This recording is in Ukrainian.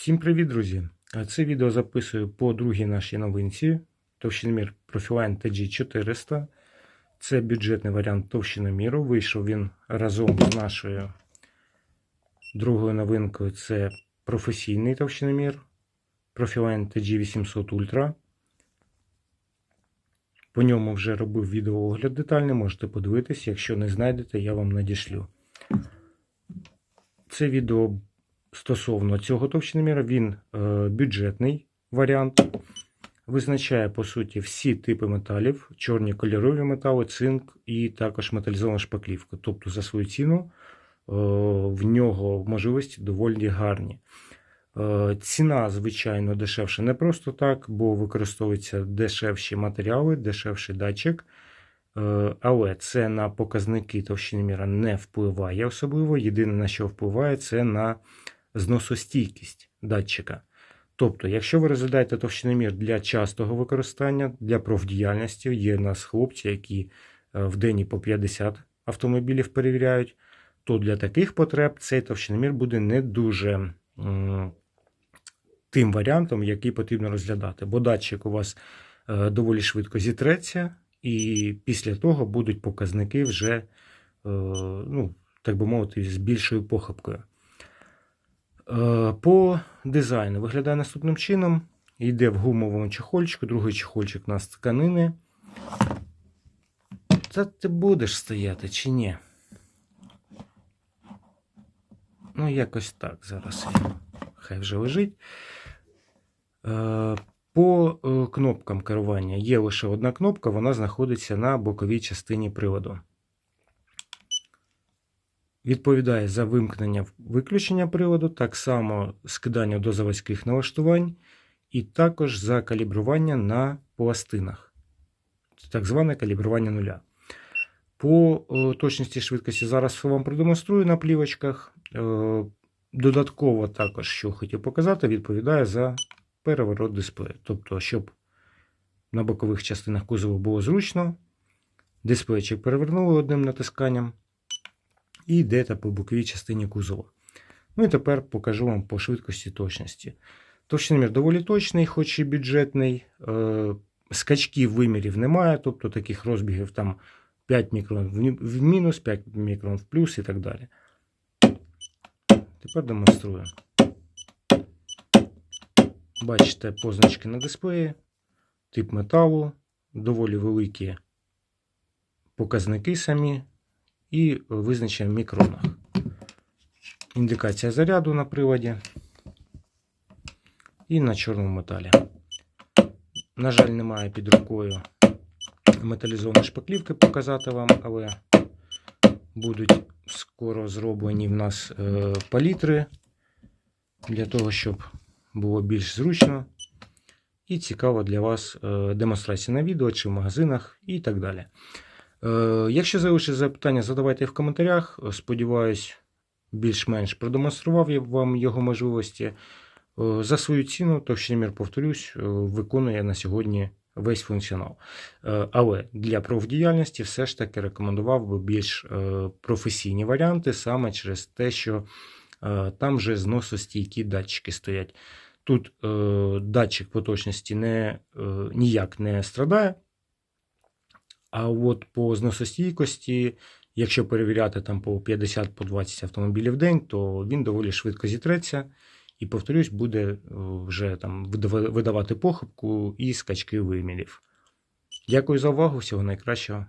Всім привіт, друзі! Це відео записую по другій нашій новинці. Товщиномір Profiline TG400. Це бюджетний варіант товщиноміру. Вийшов він разом з нашою другою новинкою. Це професійний товщиномір Profiline TG800 Ultra. По ньому вже робив відеоогляд детальний, можете подивитись. Якщо не знайдете, я вам надішлю. Це відео стосовно цього товщиноміра, він е, бюджетний варіант. Визначає, по суті, всі типи металів, чорні кольорові метали, цинк і також металізована шпаклівка. Тобто за свою ціну е, в нього можливості доволі гарні. Е, ціна, звичайно, дешевша не просто так, бо використовуються дешевші матеріали, дешевший датчик. Але це на показники товщиноміра не впливає особливо. Єдине на що впливає, це на зносостійкість датчика. Тобто, якщо ви розглядаєте товщиномір для частого використання, для профдіяльності, є в нас хлопці, які е, в день і по 50 автомобілів перевіряють, то для таких потреб цей товщиномір буде не дуже тим варіантом, який потрібно розглядати. Бо датчик у вас е, доволі швидко зітреться, і після того будуть показники вже, е, ну, так би мовити, з більшою похибкою. Е, По дизайну виглядає наступним чином. Йде в гумовому чехольчику, другий чехольчик у нас тканини. Це ти будеш стояти чи ні? Ну, якось так зараз. Хай вже лежить. Е, По е, кнопкам керування є лише одна кнопка, вона знаходиться на боковій частині приладу. Відповідає за вимкнення виключення приладу, так само скидання до заводських налаштувань, і також за калібрування на пластинах. Так зване калібрування нуля. По е, точності швидкості зараз вам продемонструю на плівочках. Е, Додатково також, що хотів показати, відповідає за переворот дисплею. Тобто, щоб на бокових частинах кузову було зручно, дисплейчик перевернули одним натисканням і йдете по боковій частині кузова. Ну і тепер покажу вам по швидкості точності. Товщиномір доволі точний, хоч і бюджетний. Е, Скачків вимірів немає, тобто таких розбігів там 5 мікрон в мінус, 5 мікрон в плюс і так далі. Тепер демонструю. Бачите позначки на дисплеї, тип металу, доволі великі показники самі і визначення в мікронах. Індикація заряду на приладі і на чорному металі. На жаль, немає під рукою металізованої шпаклівки показати вам, але будуть скоро зроблені в нас е, палітри для того, щоб було більш зручно і цікаво для вас е, демонстрація на відео чи в магазинах і так далі. Е, Якщо залишиться запитання, задавайте в коментарях. Сподіваюсь, більш-менш продемонстрував я вам його можливості. Е, За свою ціну, товщиномір, повторюсь, е, виконує на сьогодні весь функціонал. Але для профдіяльності все ж таки рекомендував би більш професійні варіанти, саме через те, що там вже зносостійкі датчики стоять. Тут датчик поточності не, ніяк не страдає. А от по зносостійкості, якщо перевіряти там по 50-20 автомобілів в день, то він доволі швидко зітреться. І, повторюсь, буде е, вже там видавати похибку і скачки вимірів. Дякую за увагу, всього найкращого.